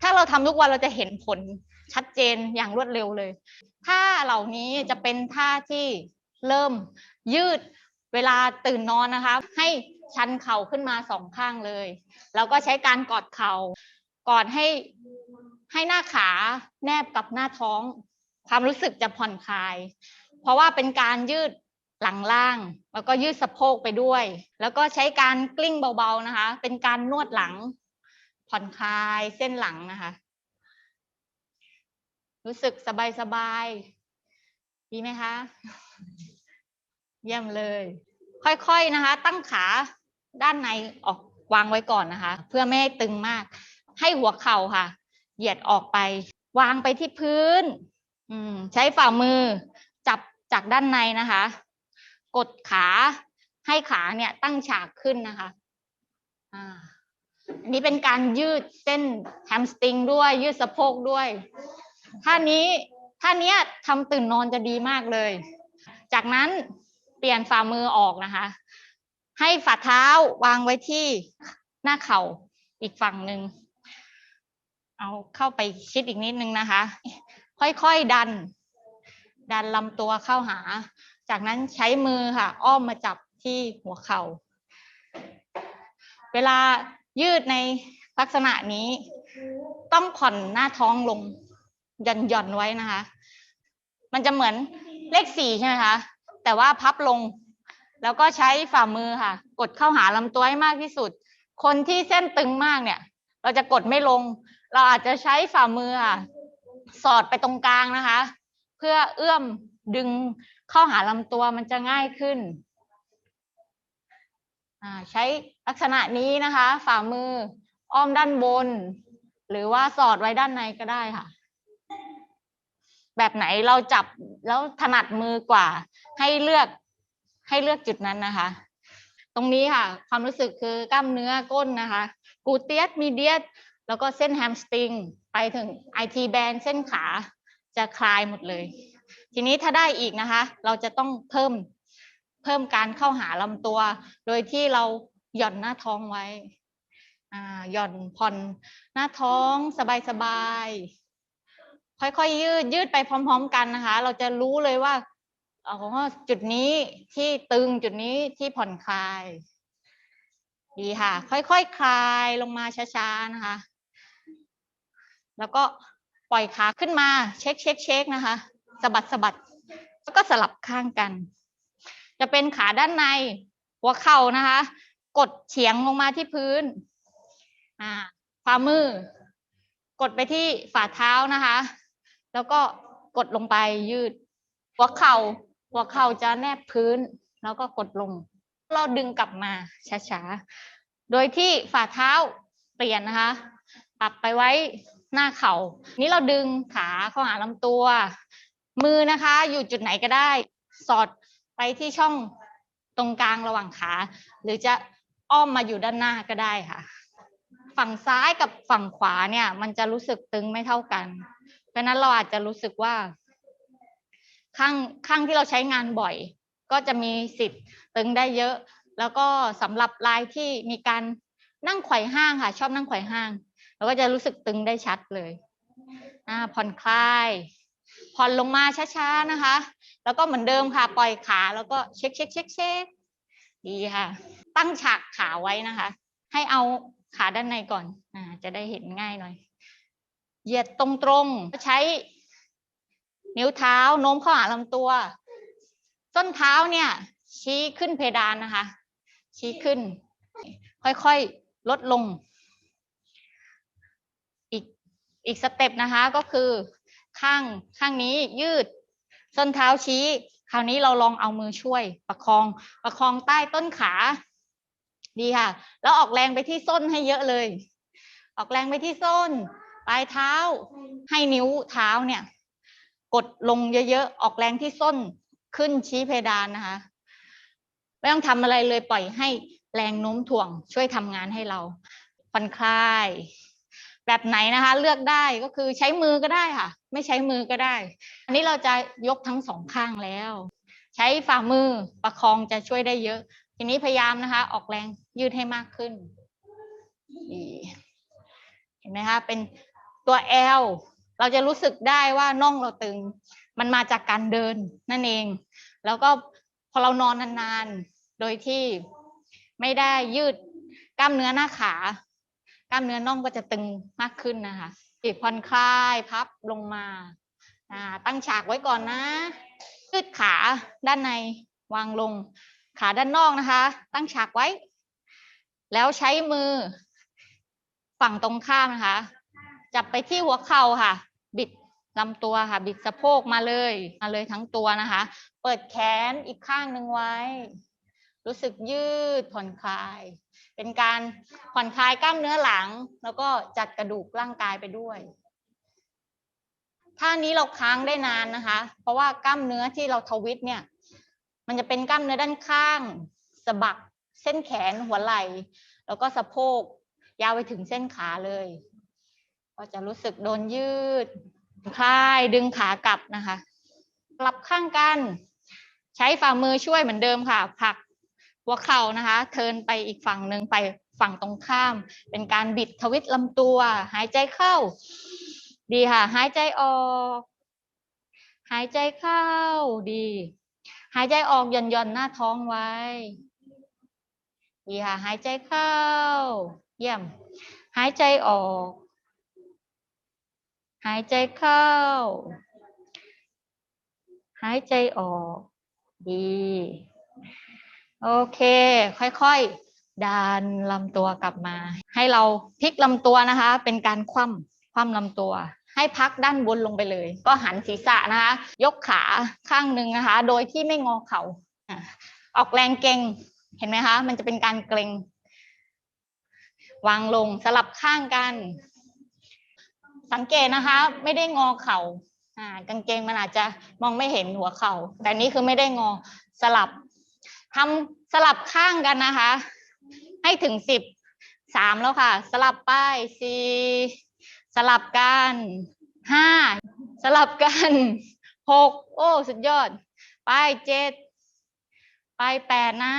ถ้าเราทำทุกวันเราจะเห็นผลชัดเจนอย่างรวดเร็วเลยท่าเหล่านี้จะเป็นท่าที่เริ่มยืดเวลาตื่นนอนนะคะ ให้ชันเข่าขึ้นมาสองข้างเลย แล้วก็ใช้การกอดเข่ากอดให้ให้หน้าขาแนบกับหน้าท้อง ความรู้สึกจะผ่อนคลาย เพราะว่าเป็นการยืดหลังล่าง แล้วก็ยืดสะโพกไปด้วย แล้วก็ใช้การกลิ้งเบาๆนะคะ เป็นการนวดหลัง ผ่อนคลายเส้นหลังนะคะ รู้สึกสบายๆดีไหมคะ เยี่ยมเลย ค่อยๆนะคะ ตั้งขาด้านในออกวางไว้ก่อนนะคะ เพื่อไม่ให้ตึงมาก ให้หัวเข่าค่ะ เหยียดออกไป วางไปที่พื้น อืม ใช้ฝ่ามือ จับจากด้านในนะคะ กดขาให้ขาเนี่ยตั้งฉากขึ้นนะคะ อ่า อันนี้เป็นการยืดเส้นแฮมสตริงด้วย ยืดสะโพกด้วย ท่านี้ท่านี้ทำตื่นนอนจะดีมากเลย จากนั้นเปลี่ยนฝ่ามือออกนะคะ ให้ฝ่าเท้าวางไว้ที่หน้าเข่าอีกฝั่งหนึ่ง เอาเข้าไปชิดอีกนิดนึงนะคะ ค่อยๆดัน ดันลำตัวเข้าหา จากนั้นใช้มือค่ะ อ้อมมาจับที่หัวเข่าเวลา ยืดในลักษณะนี้ ต้องผ่อนหน้าท้องลงหย่อนหย่อนไว้นะคะ มันจะเหมือนเลขสี่ใช่ไหมคะ แต่ว่าพับลง แล้วก็ใช้ฝ่ามือค่ะ กดเข้าหาลำตัวให้มากที่สุด คนที่เส้นตึงมากเนี่ย เราจะกดไม่ลง เราอาจจะใช้ฝ่ามือค่ะ สอดไปตรงกลางนะคะ เพื่อเอื้อมดึงเข้าหาลำตัวมันจะง่ายขึ้น ใช้ลักษณะนี้นะคะ ฝ่ามืออ้อมด้านบน หรือว่าสอดไว้ด้านในก็ได้ค่ะ แบบไหนเราจับแล้วถนัดมือกว่า ให้เลือกให้เลือกจุดนั้นนะคะ ตรงนี้ค่ะ ความรู้สึกคือกล้ามเนื้อก้นนะคะ กูเตียสมีเดียสแล้วก็เส้นแฮมสตริง ไปถึงไอทีแบนเส้นขาจะคลายหมดเลย ทีนี้ถ้าได้อีกนะคะ เราจะต้องเพิ่ม เพิ่มการเข้าหาลำตัว โดยที่เราหย่อนหน้าท้องไว้หย่อนผ่อนหน้าท้องสบายๆ ค่อยๆยืดยืดไปพร้อม ๆ กันนะคะ เราจะรู้เลยว่าอ๋อจุดนี้ที่ตึงจุดนี้ที่ผ่อนคลาย ดีค่ะ ค่อยๆคคลายลงมาช้าๆนะคะ แล้วก็ปล่อยขาขึ้นมา เช็คเช็คเช็คนะคะสะบัดสะบัดแล้วก็สลับข้างกัน จะเป็นขาด้านใน หัวเข่านะคะ กดเฉียงลงมาที่พื้นอ่าฝ่ามือกดไปที่ฝ่าเท้านะคะ แล้วก็กดลงไปยืด หัวเข่า หัวเข่าจะแนบพื้น แล้วก็กดลง เราดึงกลับมาช้าๆ โดยที่ฝ่าเท้าเปลี่ยนนะคะ ปรับไปไว้หน้าเขา่า นี้เราดึงขาเข้าหาลำตัว มือนะคะ อยู่จุดไหนก็ได้ สอด ไปที่ช่องตรงกลางระหว่างขา หรือจะอ้อมมาอยู่ด้านหน้าก็ได้ค่ะ ฝั่งซ้ายกับฝั่งขวาเนี่ย มันจะรู้สึกตึงไม่เท่ากัน เพราะนั้นเราอาจจะรู้สึกว่า ข้างข้างที่เราใช้งานบ่อย ก็จะมีสิทธิ์ตึงได้เยอะ แล้วก็สำหรับรายที่มีการนั่งไขว่ห้างค่ะ ชอบนั่งไขว่ห้างเราก็จะรู้สึกตึงได้ชัดเลยผ่อนคลาย ผ่อนลงมาช้าๆนะคะ แล้วก็เหมือนเดิมค่ะ ปล่อยขาแล้วก็เช็คเช็คเช็คเช็คดีค่ะ ตั้งฉากขาไว้นะคะ ให้เอาขาด้านในก่อนอ่าจะได้เห็นง่ายหน่อย เหยียดตรงๆ ใช้นิ้วเท้าโน้มเข้าหาลำตัว ส้นเท้าเนี่ย ชี้ขึ้นเพดานนะคะ ชี้ขึ้น ค่อยๆ ลดลง อีกอีกสเต็ปนะคะก็คือ ข้างข้างนี้ยืด ส้นเท้าชี้ คราวนี้เราลองเอามือช่วย ประคองประคองใต้ต้นขา ดีค่ะ แล้วออกแรงไปที่ส้นให้เยอะเลย ออกแรงไปที่ส้น ปลายเท้า ให้นิ้วเท้าเนี่ย กดลงเยอะๆออกแรงที่ส้นขึ้นชี้เพดานนะคะ ไม่ต้องทำอะไรเลยปล่อยให้แรงโน้มถ่วงช่วยทำงานให้เราผ่อนคลาย แบบไหนนะคะเลือกได้ก็คือใช้มือก็ได้ค่ะ ไม่ใช้มือก็ได้ อันนี้เราจะยกทั้งสองข้างแล้ว ใช้ฝ่ามือประคองจะช่วยได้เยอะ ทีนี้พยายามนะคะ ออกแรงยืดให้มากขึ้น เห็นไหมคะเป็นตัว L เราจะรู้สึกได้ว่าน่องเราตึง มันมาจากการเดินนั่นเอง แล้วก็พอเรานอนนานๆ โดยที่ไม่ได้ยืดกล้ามเนื้อหน้าขา กล้ามเนื้อน่องก็จะตึงมากขึ้นนะคะอีกผ่อนคลายพับลงมาอ่าตั้งฉากไว้ก่อนนะยืดขาด้านในวางลง ขาด้านนอกนะคะ ตั้งฉากไว้ แล้วใช้มือ ฝั่งตรงข้ามนะคะ จับไปที่หัวเข่าค่ะ บิดลำตัวค่ะ บิดสะโพกมาเลยมาเลยทั้งตัวนะคะ เปิดแขนอีกข้างหนึ่งไว้ รู้สึกยืดผ่อนคลาย เป็นการผ่อนคลายกล้ามเนื้อหลัง แล้วก็จัดกระดูกร่างกายไปด้วยท่านี้เราค้างได้นานนะคะ เพราะว่ากล้ามเนื้อที่เราทวิตเนี่ย มันจะเป็นกล้ามเนื้อด้านข้างสะบักเส้นแขนหัวไหล่ แล้วก็สะโพกยาวไปถึงเส้นขาเลย ก็จะรู้สึกโดนยืดคลายดึงขากลับนะคะ กลับข้างกัน ใช้ฝ่ามือช่วยเหมือนเดิมค่ะผลัก หัวเข่านะคะเทินไปอีกฝั่งหนึ่งไปฝั่งตรงข้าม เป็นการบิดทวิตลำตัว หายใจเข้า ดีค่ะ หายใจออก หายใจเข้าดี หายใจออกหย่อนหย่อนๆหน้าท้องไว้ ดีค่ะ หายใจเข้า เยี่ยม หายใจออก หายใจเข้า หายใจออก ดี โอเค ค่อยๆดันลำตัวกลับมา ให้เราพลิกลำตัวนะคะ เป็นการคว่ำคว่ำลำตัว ให้พักด้านบนลงไปเลย ก็หันศีรษะนะคะ ยกขาข้างหนึ่งนะคะ โดยที่ไม่งอเข่าอะออกแรงเกร็งเห็นไหมคะ มันจะเป็นการเกร็ง วางลงสลับข้างกัน สังเกตนะคะ ไม่ได้งอเข่าอ่ากางเกงมันอาจจะมองไม่เห็นหัวเข่าแต่นี้คือไม่ได้งอสลับ ทำสลับข้างกันนะคะ ให้ถึงสิบสามแล้วค่ะ สลับไปสี่สลับกันห้าสลับกันหกโอ้สุดยอด ไปเจ็ดไปแปดนะ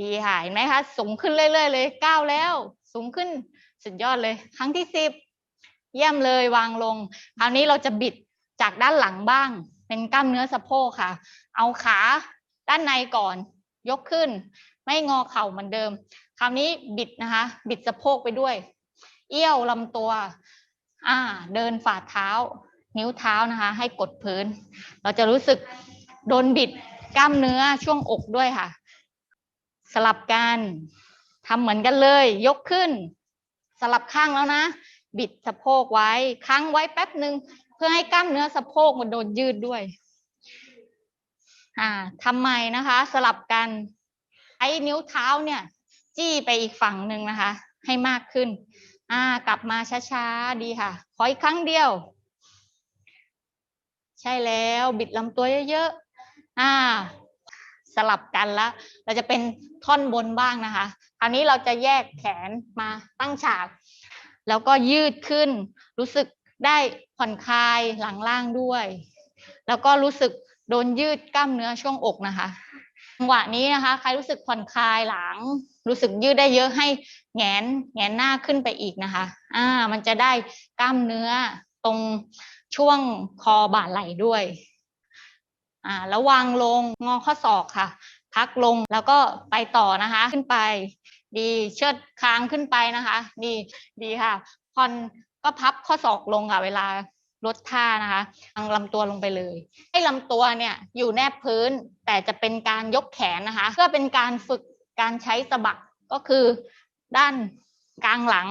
ดีค่ะเห็นไหมคะ สูงขึ้นเรื่อยๆเลยเก้าแล้ว สูงขึ้นสุดยอดเลย ครั้งที่สิบเยี่ยมเลยวางลง คราวนี้เราจะบิดจากด้านหลังบ้าง เป็นกล้ามเนื้อสะโพกค่ะ เอาขา ด้านในก่อนยกขึ้น ไม่งอเข่าเหมือนเดิม คราวนี้บิดนะคะ บิดสะโพกไปด้วย เอี้ยวลำตัว อ่า เดินฝ่าเท้า นิ้วเท้านะคะ ให้กดพื้น เราจะรู้สึกโดนบิดกล้ามเนื้อช่วงอกด้วยค่ะ สลับกันทำเหมือนกันเลย ยกขึ้น สลับข้างแล้วนะ บิดสะโพกไว้ ค้างไว้แป๊บหนึ่งเพื่อให้กล้ามเนื้อสะโพกมันโดนยืดด้วย อ่าทำไมนะคะ สลับกันไอ้นิ้วเท้าเนี่ย จี้ไปอีกฝั่งหนึ่งนะคะ ให้มากขึ้น อ่ากลับมาช้าๆดีค่ะ ขออีกครั้งเดียว ใช่แล้วบิดลำตัวเยอะๆอ่า สลับกันแล้ว เราจะเป็นท่อนบนบ้างนะคะ คราวนี้เราจะแยกแขนมาตั้งฉาก แล้วก็ยืดขึ้น รู้สึกได้ผ่อนคลายหลังล่างด้วย แล้วก็รู้สึก โดนยืดกล้ามเนื้อช่วงอกนะคะจังหวะนี้นะคะ ใครรู้สึกผ่อนคลายหลัง รู้สึกยืดได้เยอะให้แงนแงนหน้าขึ้นไปอีกนะคะ อ่า มันจะได้กล้ามเนื้อตรงช่วงคอบ่าไหล่ด้วย อ่า แล้ววางลงงอข้อศอกค่ะ พักลงแล้วก็ไปต่อนะคะ ขึ้นไป ดีเชิดค้างขึ้นไปนะคะ ดีดีค่ะผ่อนก็พับข้อศอกลงค่ะเวลา ลดท่านะคะทางลำตัวลงไปเลย ให้ลำตัวเนี่ยอยู่แนบพื้นแต่จะเป็นการยกแขนนะคะ เพื่อเป็นการฝึกการใช้สะบักก็คือด้านกลางหลัง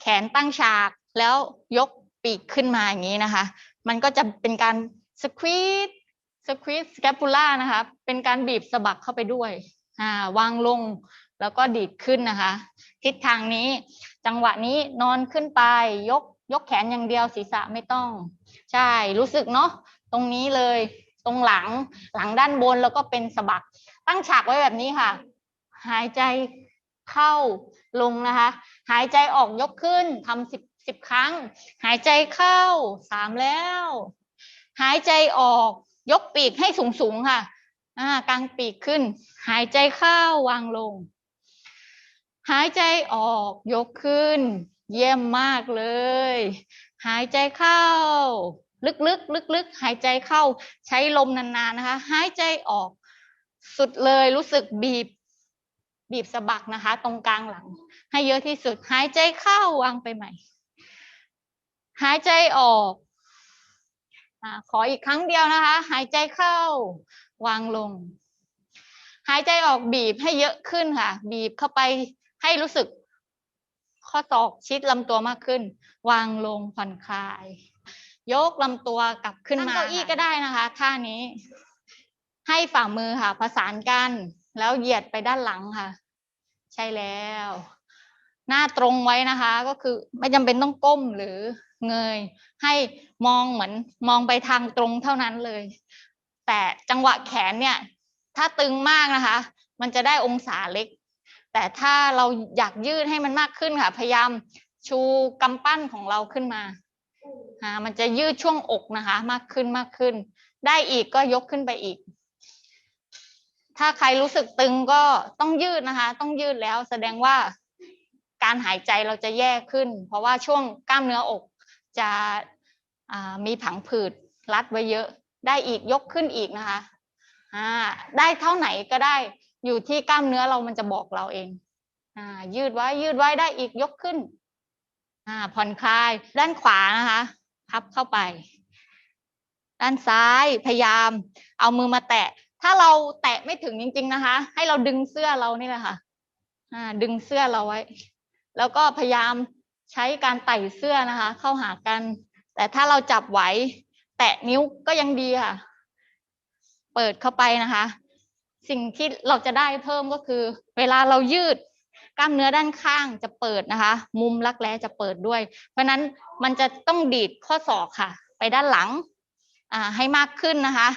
แขนตั้งฉาก แล้วยกปีกขึ้นมาอย่างนี้นะคะ มันก็จะเป็นการสควีตสควีตสแคปูล่านะคะ เป็นการบีบสะบักเข้าไปด้วยอ่าวางลงแล้วก็ดีดขึ้นนะคะ ทิศทางนี้ จังหวะนี้นอนขึ้นไปยก ยกแขนอย่างเดียวศีรษะไม่ต้อง ใช่รู้สึกเนาะตรงนี้เลย ตรงหลังหลังด้านบนแล้วก็เป็นสะบัก ตั้งฉากไว้แบบนี้ค่ะ หายใจเข้าลงนะคะ หายใจออกยกขึ้นทำสิบสิบครั้ง หายใจเข้าสามแล้ว หายใจออกยกปีกให้สูงสูงค่ะอ่ากางปีกขึ้น หายใจเข้าวางลง หายใจออกยกขึ้น เยี่ยมมากเลย หายใจเข้า ลึกๆลึกๆหายใจเข้า ใช้ลมนานๆนะคะ หายใจออก สุดเลยรู้สึกบีบ บีบสะบักนะคะ ตรงกลางหลัง ให้เยอะที่สุด หายใจเข้าวางไปใหม่ หายใจออกอขออีกครั้งเดียวนะคะ หายใจเข้า วางลง หายใจออกบีบให้เยอะขึ้นค่ะ บีบเข้าไปให้รู้สึก ข้อศอกชิดลำตัวมากขึ้น วางลงผ่อนคลาย ยกลำตัวกลับขึ้นมาเก้าอี้ก็ได้นะคะท่านี้ ให้ฝ่ามือค่ะประสานกัน แล้วเหยียดไปด้านหลังค่ะ ใช่แล้ว หน้าตรงไว้นะคะ ก็คือไม่จำเป็นต้องก้มหรือเงย ให้มองเหมือนมองไปทางตรงเท่านั้นเลย แต่จังหวะแขนเนี่ย ถ้าตึงมากนะคะ มันจะได้องศาเล็ก แต่ถ้าเราอยากยืดให้มันมากขึ้นค่ะ พยายามชูกำปั้นของเราขึ้นมาอ่ามันจะยืดช่วงอกนะคะ มากขึ้นมากขึ้น ได้อีกก็ยกขึ้นไปอีก ถ้าใครรู้สึกตึงก็ต้องยืดนะคะ ต้องยืดแล้วแสดงว่าการหายใจเราจะแย่ขึ้น เพราะว่าช่วงกล้ามเนื้ออกจะมีผังผืดรัดไว้เยอะ ได้อีกยกขึ้นอีกนะคะอ่าได้เท่าไหนก็ได้ อยู่ที่กล้ามเนื้อเรามันจะบอกเราเองอ่ายืดไว้ยืดไว้ได้อีกยกขึ้นอ่าผ่อนคลายด้านขวานะคะพับเข้าไป ด้านซ้ายพยายาม เอามือมาแตะ ถ้าเราแตะไม่ถึงจริง ๆนะคะ ให้เราดึงเสื้อเรานี่แหละค่ะอ่าดึงเสื้อเราไว้ แล้วก็พยายามใช้การไต่เสื้อนะคะ เข้าหากัน แต่ถ้าเราจับไหวแตะนิ้วก็ยังดีค่ะ เปิดเข้าไปนะคะ สิ่งที่เราจะได้เพิ่มก็คือ เวลาเรายืดกล้ามเนื้อด้านข้างจะเปิดนะคะ มุมรักแร้จะเปิดด้วย เพราะฉะนั้นมันจะต้องดีดข้อศอกค่ะ ไปด้านหลังอ่าให้มากขึ้นนะคะ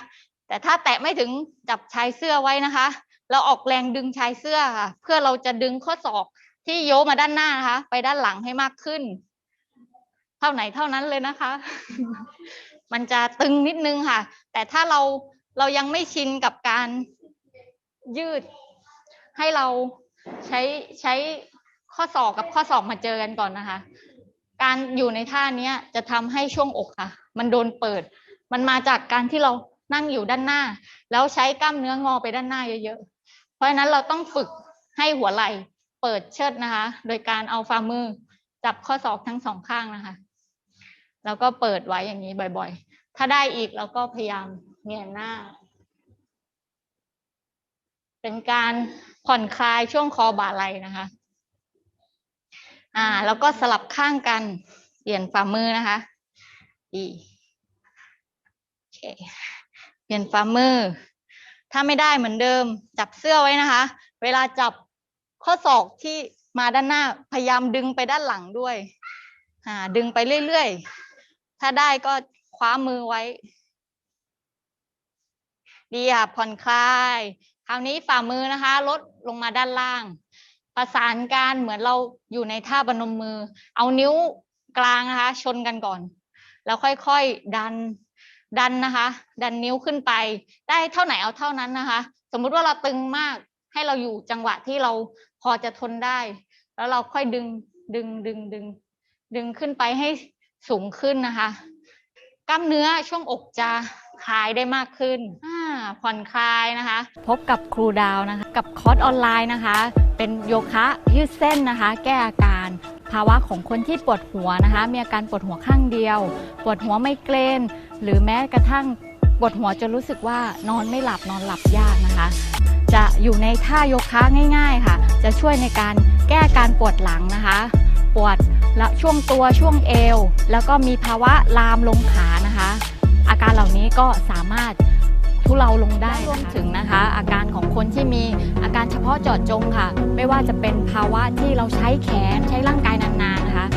แต่ถ้าแตะไม่ถึงจับชายเสื้อไว้นะคะ เราออกแรงดึงชายเสื้อค่ะ เพื่อเราจะดึงข้อศอกที่โยมาด้านหน้านะคะ ไปด้านหลังให้มากขึ้น เท่าไหนเท่านั้นเลยนะคะ มันจะตึงนิดนึงค่ะ แต่ถ้าเราเรายังไม่ชินกับการ ยืด ให้เราใช้ใช้ข้อศอกกับข้อศอกมาเจอกันก่อนนะคะ การอยู่ในท่าเนี้ยจะทำให้ช่วงอกค่ะ มันโดนเปิด มันมาจากการที่เรานั่งอยู่ด้านหน้า แล้วใช้กล้ามเนื้องอไปด้านหน้าเยอะๆ เพราะฉะนั้นเราต้องฝึกให้หัวไหล่เปิดเชิดนะคะ โดยการเอาฝ่ามือจับข้อศอกทั้งสองข้างนะคะ แล้วก็เปิดไว้อย่างนี้บ่อยๆ ถ้าได้อีกเราก็พยายามเงียหน้า เป็นการผ่อนคลายช่วงคอบ่าไหล่นะคะ อ่า แล้วก็สลับข้างกัน เปลี่ยนฝ่ามือนะคะดีโอเคเปลี่ยนฝ่ามือ ถ้าไม่ได้เหมือนเดิม จับเสื้อไว้นะคะ เวลาจับข้อศอกที่มาด้านหน้าพยายามดึงไปด้านหลังด้วย อ่า ดึงไปเรื่อยๆ ถ้าได้ก็คว้ามือไว้ ดีค่ะผ่อนคลาย คราวนี้ฝ่ามือนะคะลดลงมาด้านล่าง ประสานกันเหมือนเราอยู่ในท่าบนมมือ เอานิ้วกลางนะคะ ชนกันก่อน แล้วค่อยๆดันดันนะคะ ดันนิ้วขึ้นไป ได้เท่าไหนเอาเท่านั้นนะคะ สมมุติว่าเราตึงมากให้เราอยู่จังหวะที่เราพอจะทนได้ แล้วเราค่อยดึงดึงดึงดึง ดึงขึ้นไปให้สูงขึ้นนะคะ กล้ามเนื้อช่วงอกจะคลายได้มากขึ้นอ่า ผ่อนคลายนะคะ พบกับครูดาวนะคะ กับคอร์สออนไลน์นะคะ เป็นโยคะยืดเส้นนะคะ แก้อาการภาวะของคนที่ปวดหัวนะคะ มีอาการปวดหัวข้างเดียว ปวดหัวไมเกรนหรือแม้กระทั่งปวดหัวจนรู้สึกว่านอนไม่หลับนอนหลับยากนะคะ จะอยู่ในท่าโยคะง่าย ๆค่ะ จะช่วยในการแก้การปวดหลังนะคะ ปวดและช่วงตัวช่วงเอว แล้วก็มีภาวะลามลงขานะคะ อาการเหล่านี้ก็สามารถ ทุเลาลงได้รวมถึงนะคะ อาการของคนที่มีอาการเฉพาะเจาะจงค่ะ ไม่ว่าจะเป็นภาวะที่เราใช้แขนใช้ร่างกายนานๆนะคะ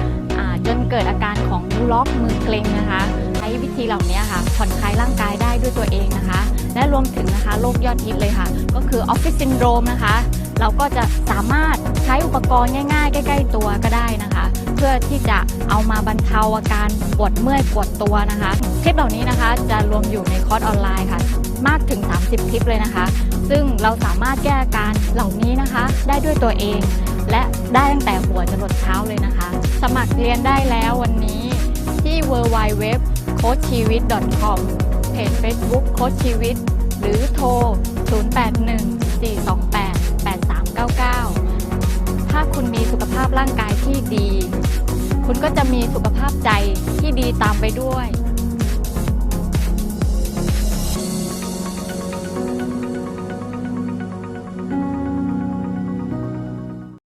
จนเกิดอาการของนิ้วล็อกมือเกร็งนะคะใช้วิธีเหล่านี้ค่ะผ่อนคลายร่างกายได้ด้วยตัวเองนะคะ และรวมถึงนะคะโรคยอดฮิตเลยค่ะ ก็คือออฟฟิศซินโดรมนะคะ เราก็จะสามารถใช้อุปกรณ์ง่ายๆ ใกล้ ๆ ตัวก็ได้นะคะ เพื่อที่จะเอามาบรรเทาอาการปวดเมื่อยปวดตัวนะคะ คลิปเหล่านี้นะคะจะรวมอยู่ในคอร์สออนไลน์ค่ะ มากถึง 30 คลิปเลยนะคะ ซึ่งเราสามารถแก้อาการเหล่านี้นะคะ ได้ด้วยตัวเอง และได้ตั้งแต่หัวจรดเท้าเลยนะคะ สมัครเรียนได้แล้ววันนี้ที่ w w w c o a c h c h i v i t c o m เพจ Facebook โค้ชชีวิต หรือโทร 0814288399 ถ้าคุณมีสุขภาพร่างกายที่ดี คุณก็จะมีสุขภาพใจที่ดีตามไปด้วย